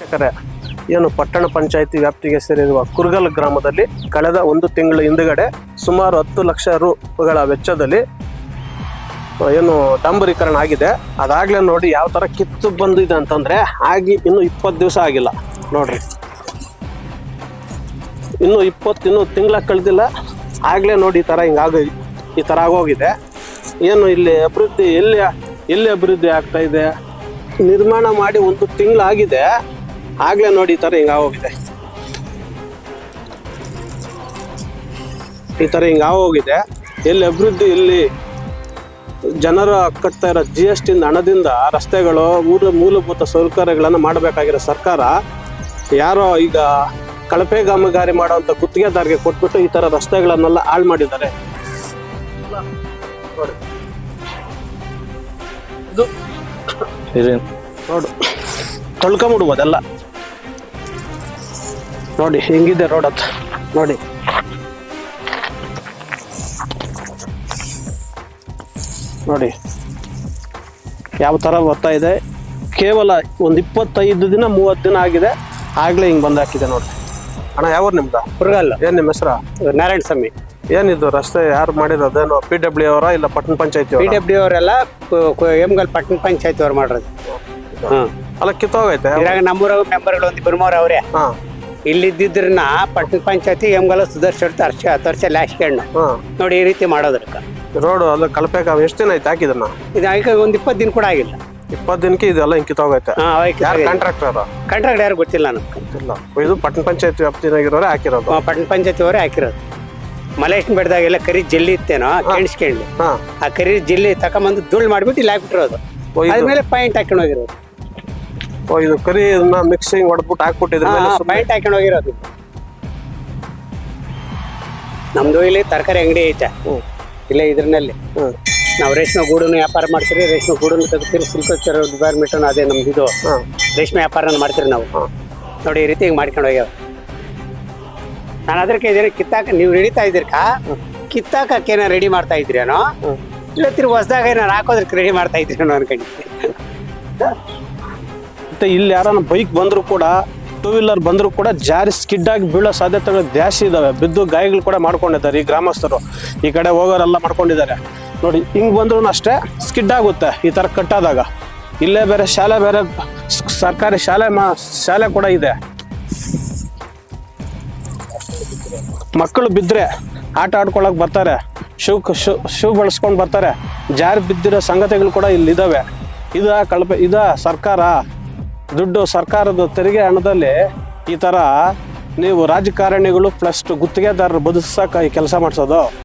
ವೀಕ್ಷಕರೇ, ಏನು ಪಟ್ಟಣ ಪಂಚಾಯಿತಿ ವ್ಯಾಪ್ತಿಗೆ ಸೇರಿರುವ ಕುರ್ಗಲ್ ಗ್ರಾಮದಲ್ಲಿ ಕಳೆದ ಒಂದು ತಿಂಗಳ ಹಿಂದುಗಡೆ ಸುಮಾರು ಹತ್ತು ಲಕ್ಷ ರೂಗಳ ವೆಚ್ಚದಲ್ಲಿ ಏನು ಡಾಂಬರೀಕರಣ ಆಗಿದೆ. ಅದಾಗಲೇ ನೋಡಿ ಯಾವ ಥರ ಕಿತ್ತು ಬಂದಿದೆ ಅಂತಂದರೆ, ಆಗಿ ಇನ್ನೂ ಇಪ್ಪತ್ತು ದಿವಸ ಆಗಿಲ್ಲ. ನೋಡ್ರಿ. ಇನ್ನೂ ಇಪ್ಪತ್ತು, ಇನ್ನೂ ತಿಂಗಳ ಕಳೆದಿಲ್ಲ. ಆಗಲೇ ನೋಡಿ ಈ ಥರ ಹಿಂಗಾಗಿ ಈ ಥರ ಆಗೋಗಿದೆ. ಏನು ಇಲ್ಲಿ ಅಭಿವೃದ್ಧಿ ಎಲ್ಲಿ ಎಲ್ಲಿ ಅಭಿವೃದ್ಧಿ ಆಗ್ತಾ ಇದೆ? ನಿರ್ಮಾಣ ಮಾಡಿ ಒಂದು ತಿಂಗಳಾಗಿದೆ. ಆಗಲೇ ನೋಡಿ ಈ ಥರ ಹಿಂಗಾಗೋಗಿದೆ ಈ ಥರ ಹಿಂಗಾಗೋಗಿದೆ ಎಲ್ಲಿ ಅಭಿವೃದ್ಧಿ ಇಲ್ಲಿ ಜನರು ಕಟ್ತಾ ಇರೋ ಜಿ ಎಸ್ ಟಿಯಿಂದ ಹಣದಿಂದ ರಸ್ತೆಗಳು ಊರ ಮೂಲಭೂತ ಸೌಕರ್ಯಗಳನ್ನು ಮಾಡಬೇಕಾಗಿರೋ ಸರ್ಕಾರ ಯಾರೋ ಈಗ ಕಳಪೆ ಕಾಮಗಾರಿ ಮಾಡುವಂಥ ಗುತ್ತಿಗೆದಾರಿಗೆ ಕೊಟ್ಬಿಟ್ಟು ಈ ಥರ ರಸ್ತೆಗಳನ್ನೆಲ್ಲ ಹಾಳು ಮಾಡಿದ್ದಾರೆ. ನೋಡು. ತೊಳ್ಕೊಂಬಿಡ್ಬೋದೆಲ್ಲ ನೋಡಿ ಹೆಂಗಿದೆ ರೋಡ್ ಅಂತ ನೋಡಿ. ನೋಡಿ. ಯಾವ ಥರ ಬರ್ತಾ ಇದೆ? ಕೇವಲ ಒಂದು ಇಪ್ಪತ್ತೈದು ದಿನ ಮೂವತ್ತು ದಿನ ಆಗಿದೆ. ಆಗಲೇ ಹಿಂಗೆ ಬಂದಾಕಿದೆ ನೋಡಿ. ಅಣ್ಣ ಯಾವ ನಿಮ್ದು? ಹುರ್ಗಲ್ಲ ಏನು ನಿಮ್ಮ ಹೆಸರು? ನಾರಾಯಣ ಸ್ವಾಮಿ. ಏನಿದು ರಸ್ತೆ ಯಾರು ಮಾಡಿರೋದೇನು ಪಿ ಡಬ್ಲ್ಯೂ ಅವರ ಇಲ್ಲ ಪಟ್ಟಣ ಪಂಚಾಯತಿ ಪಿ ಡಬ್ಲ್ಯೂ ಅವರೆಲ್ಲ ಎಮ್ಗಲ್ ಪಟ್ಟಣ ಪಂಚಾಯತಿ ಅವ್ರು ಮಾಡಿರೋದು. ಹ್ಮ್. ಅಲ್ಲ ಕಿತ್ತೋಗೈತೆ. ಇದ್ರಾಗ ನಮ್ಮೂರ ಮೆಂಬರ್ಗಳು ಒಂದು ಇಬ್ಬರು ಅವರೇ. ಹಾಂ. ಇಲ್ಲಿದ್ದಿದ್ರನ್ನ ಪಟ್ಟಣ ಪಂಚಾಯತಿ ಎಂಗಲ ಸುಧಾರಿಸಿ ತರ್ಸ ತರ್ಸ ಲಾಸ್ಟ್ ಹಾಂ. ನೋಡಿ ಈ ರೀತಿ ಮಾಡೋದ್ರಕ್ಕ. ರೋಡು ಅಲ್ಲ ಕಳಪೆ ಎಷ್ಟು ದಿನ ಆಯ್ತು ಹಾಕಿದನ್ನ? ಇದು ಈಗ ಒಂದು ಇಪ್ಪತ್ತು ದಿನ ಕೂಡ ಆಗಿಲ್ಲ. ಇಪ್ಪತ್ತು ದಿನಕ್ಕೆ ಇದೆಲ್ಲ ಇಂಕಿತ ಹೋಗೈತೆ ಕಾಂಟ್ರಾಕ್ಟರ್ ಅದ ಕಾಂಟ್ರಾಕ್ಟರ್ ಕಾಂಟ್ರಾಕ್ಟ್ ಯಾರು ಗೊತ್ತಿಲ್ಲ ನನಗೆ. ಗೊತ್ತಿಲ್ಲ. ಇದು ಪಟ್ಟಣ ಪಂಚಾಯತಿ ವ್ಯಾಪ್ತಿನಾಗಿರೋರೆ ಹಾಕಿರೋದು? ಪಟ್ಟಣ ಪಂಚಾಯತಿ ಅವರೇ ಹಾಕಿರೋದು. ಮಲೇಶನ್ ಬೆಡ್ದಾಗೆಲ್ಲ ಕರಿ ಜಲ್ಲಿ ಇತ್ತೇನೋ ಕೆಣಿಸ್ಕೊಂಡು. ಹಾಂ. ಆ ಕರಿ ಜಲ್ಲಿ ತಗೊಂಬಂದು ಧೂಳು ಮಾಡಿಬಿಟ್ಟು ಇಲ್ಲಿ ಹಾಕ್ಬಿಟ್ಟಿರೋದು ಅದ್ಮೇಲೆ ಪಾಯಿಂಟ್ ಹಾಕೊಂಡು ಹೋಗಿರೋದು. ಇದು ಕರಿ ಮಿಕ್ಸಿಂಗ್ ಹೊಡೆದ್ಬಿಟ್ಟು ಹಾಕ್ಬಿಟ್ಟಿದ್ರೆ. ಪಾಯಿಂಟ್ ಹಾಕೊಂಡು ಹೋಗಿರೋದು. ನಮ್ದು ಇಲ್ಲಿ ತರಕಾರಿ ಅಂಗಡಿ ಐತೆ. ಇಲ್ಲೇ ಇದ್ರಲ್ಲಿ. ನಾವು ರೇಷ್ಮೆ ಗೂಡನ್ನು ವ್ಯಾಪಾರ ಮಾಡ್ತೀರಿ ರೇಷ್ಮೆ ಗೂಡನ್ನು ತೆಗಿತೀರಿ ಸಿಲ್ಕಲ್ಚರ್ ಡಿಪಾರ್ಟ್ಮೆಂಟ್ ಅದೇ ನಮ್ದು ಇದು. ರೇಷ್ಮೆ ವ್ಯಾಪಾರನ ಮಾಡ್ತೀರಿ ನಾವು. ನೋಡಿ ಈ ರೀತಿ ಹಿಂಗೆ ಮಾಡ್ಕೊಂಡು ಹೋಗ್ಯಾವ. ನಾನು ಅದಕ್ಕೆ ಇದೀನಿ ಕಿತ್ತಾಕ ನೀವು ಹಿಡಿತಾ ಇದ್ದೀರಕ್ಕ? ಕಿತ್ತಾಕೇನ ರೆಡಿ ಮಾಡ್ತಾ ಇದ್ರೇನೋ. ಇಲ್ಲ ತಿರು ಹೊಸದಾಗ ಏನಾರು ಹಾಕೋದ್ರಕ್ಕೆ ರೆಡಿ ಮಾಡ್ತಾ ಇದ್ರೇನೋ ಅನ್ಕೊಂಡಿದ್ದೆ. ಮತ್ತೆ ಇಲ್ಲಿ ಯಾರನ್ನ ಬೈಕ್ ಬಂದರೂ ಕೂಡ ಟೂ ವೀಲರ್ ಬಂದರೂ ಕೂಡ ಜಾರಿ ಸ್ಕಿಡ್ ಆಗಿ ಬೀಳೋ ಸಾಧ್ಯತೆಗಳು ಜಾಸ್ತಿ ಇದಾವೆ. ಬಿದ್ದು ಗಾಯಗಳು ಕೂಡ ಮಾಡ್ಕೊಂಡಿದ್ದಾರೆ ಈ ಗ್ರಾಮಸ್ಥರು. ಈ ಕಡೆ ಹೋಗೋರೆಲ್ಲ ಮಾಡ್ಕೊಂಡಿದ್ದಾರೆ. ನೋಡಿ, ಹಿಂಗೆ ಬಂದ್ರು ಅಷ್ಟೇ ಸ್ಕಿಡ್ ಆಗುತ್ತೆ ಈ ತರ ಕಟ್ಟಾದಾಗ. ಇಲ್ಲೇ ಬೇರೆ ಶಾಲೆ ಬೇರೆ ಸರ್ಕಾರಿ ಶಾಲೆ ಮಾ, ಶಾಲೆ ಕೂಡ ಇದೆ. ಮಕ್ಕಳು ಬಿದ್ದರೆ ಆಟ ಆಡ್ಕೊಳಕ್ ಬರ್ತಾರೆ. ಶೂ ಶೂ ಶೂ ಬಳಸ್ಕೊಂಡು ಬರ್ತಾರೆ. ಜಾರಿ ಬಿದ್ದಿರೋ ಸಂಗತಿಗಳು ಕೂಡ ಇಲ್ಲಿದ್ದಾವೆ ಇದ ಕಳಪೆ, ಇದ ಸರ್ಕಾರ ದುಡ್ಡು ಸರ್ಕಾರದ ತೆರಿಗೆ ಹಣದಲ್ಲಿ ಈ ಥರ ನೀವು ರಾಜಕಾರಣಿಗಳು ಪ್ಲಸ್ ಗುತ್ತಿಗೆದಾರರು ಬದುಕ್ಸಕ್ಕೆ ಈ ಕೆಲಸ ಮಾಡಿಸೋದು.